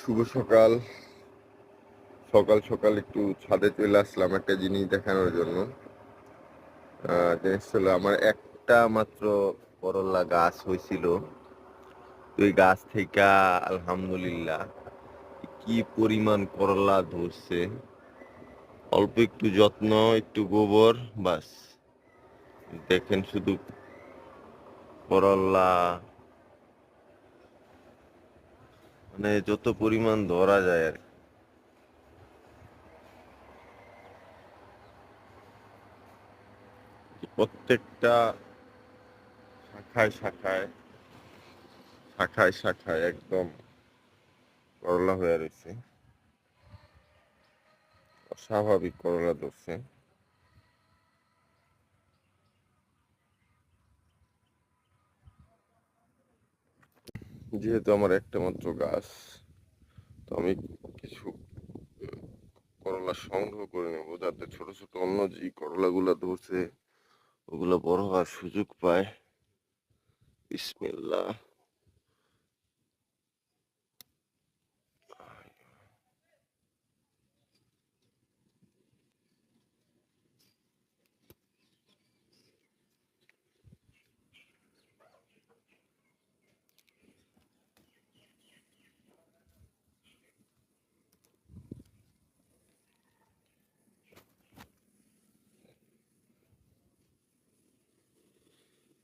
শুভ সকাল। সকাল সকাল একটু ছাদে চলে আসলাম একটা জিনিস দেখানোর জন্য। জিনিস হলো আমার একটা মাত্র করলা গাছ হয়েছিল। তো এই গাছ থেকে আলহামদুলিল্লাহ কি পরিমাণ করলা ধরছে। অল্প একটু যত্ন, একটু গোবর, বাস। দেখেন শুধু করলা মানে যত পরিমাণ ধরা যায় আর প্রত্যেকটা শাখায় শাখায় শাখায় শাখায় একদম করলা হয়ে রয়েছে অস্বাভাবিক করলা ধরছে। যেহেতু আমার একটা মাত্র গাছ, তো আমি কিছু করলা সংগ্রহ করে নেব, যাতে ছোট ছোট অন্য যে করলাগুলো ধরছে, ওগুলো বড় হওয়ার সুযোগ পায়। বিসমিল্লাহ।